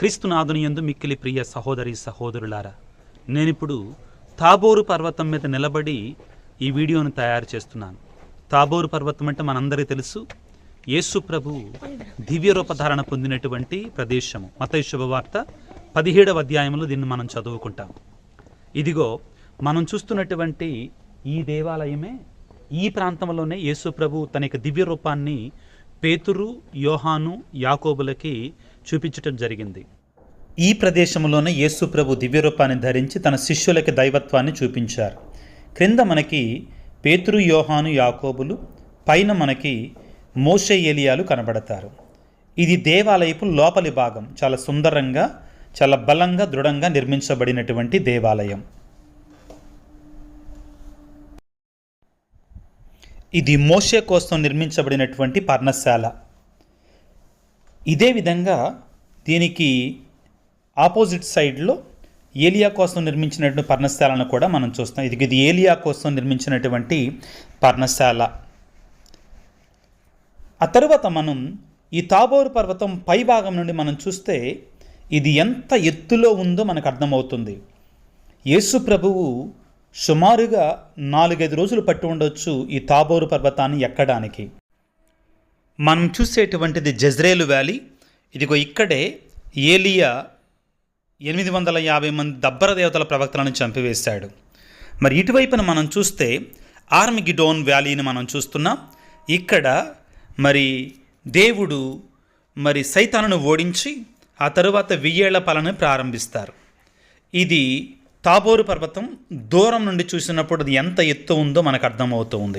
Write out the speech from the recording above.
క్రీస్తునాథుని యందు మిక్కిలి ప్రియ సహోదరి సహోదరులారా నేనిప్పుడు తాబోరు పర్వతం మీద నిలబడి ఈ వీడియోను తయారు చేస్తున్నాను. తాబోరు పర్వతం అంటే మనందరికీ తెలుసు యేసు ప్రభు దివ్య రూపధారణ పొందినటువంటి ప్రదేశము. మత శుభవార్త పదిహేడవ అధ్యాయంలో దీన్ని మనం చదువుకుంటాం. ఇదిగో మనం చూస్తున్నటువంటి ఈ దేవాలయమే ఈ ప్రాంతంలోనే యేసు ప్రభు తన యొక్క దివ్య రూపాన్ని పేతురు యోహాను యాకోబులకి చూపించటం జరిగింది. ఈ ప్రదేశంలోనే యేసుప్రభు దివ్యరూపాన్ని ధరించి తన శిష్యులకి దైవత్వాన్ని చూపించారు. క్రింద మనకి పేతురు యోహాను యాకోబులు పైన మనకి మోషే ఏలియాలు కనబడతారు. ఇది దేవాలయపు లోపలి భాగం. చాలా సుందరంగా చాలా బలంగా దృఢంగా నిర్మించబడినటువంటి దేవాలయం. ఇది మోషే కోసం నిర్మించబడినటువంటి పర్ణశాల. ఇదే విధంగా దీనికి ఆపోజిట్ సైడ్లో ఏలియా కోసం నిర్మించినటువంటి పర్ణశాలను కూడా మనం చూస్తాం. ఇది ఇది ఏలియా కోసం నిర్మించినటువంటి పర్ణశాల. ఆ తర్వాత మనం ఈ తాబోరు పర్వతం పై భాగం నుండి మనం చూస్తే ఇది ఎంత ఎత్తులో ఉందో మనకు అర్థమవుతుంది. యేసు ప్రభువు సుమారుగా నాలుగైదు రోజులు పట్టి ఉండొచ్చు ఈ తాబోరు పర్వతాన్ని ఎక్కడానికి. మనం చూసేటువంటిది జజ్రేలు వ్యాలీ. ఇదిగో ఇక్కడే ఏలియా ఎనిమిది వందల యాభై మంది దబ్బర దేవతల ప్రవక్తలను చంపివేశాడు. మరి ఇటువైపున మనం చూస్తే ఆర్మిగిడోన్ వ్యాలీని మనం చూస్తున్నాం. ఇక్కడ మరి దేవుడు మరి సైతానును ఓడించి ఆ తరువాత వెయ్యేళ్ళ పాలన ప్రారంభిస్తారు. ఇది తాబోరు పర్వతం దూరం నుండి చూసినప్పుడు అది ఎంత ఎత్తు ఉందో మనకు అర్థమవుతూ ఉంది.